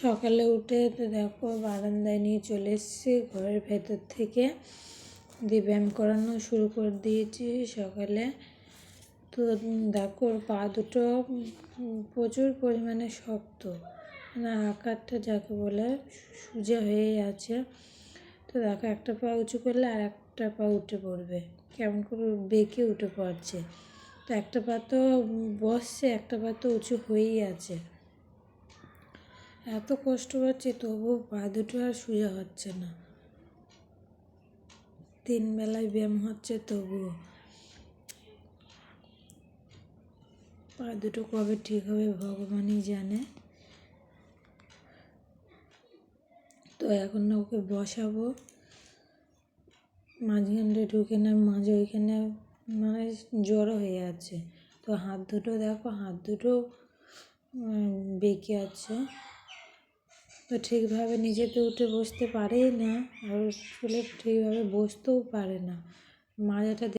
সকালে উঠে তো দেখো বারান্দায় নিয়ে চলে এসেছি, ঘরের ভেতর থেকে দিয়ে ব্যায়াম করানো শুরু করে দিয়েছি সকালে। তো দেখো পা দুটো প্রচুর পরিমাণে শক্ত মানে আকারটা যাকে বলে সোজা হয়েই আছে। তো দেখো একটা পা উঁচু করলে আর একটা পা উঠে পড়বে, কেমন করে বেঁকে উঠে পড়ছে। তো একটা পা তো বসছে, একটা পা তো উঁচু হয়েই আছে। এত কষ্ট হচ্ছে, তবুও পা দুটো আর সোজা হচ্ছে না। তিন বেলায় ব্যায়াম হচ্ছে, তবুও। পা দুটো কবে ঠিক হবে ভগবানই জানে। তো এখন না ওকে বসাবো। মাঝখানটা ঢুকে না, মাঝে ওইখানে মানে জড়ো হয়ে আছে। তো হাত দুটো দেখো, হাত দুটো বেঁকে আছে। ঠিকভাবে নিজেকে উঠে বসতে পারেই না আর চুলে ঠিকভাবে বসতেও পারে না। মাজাটা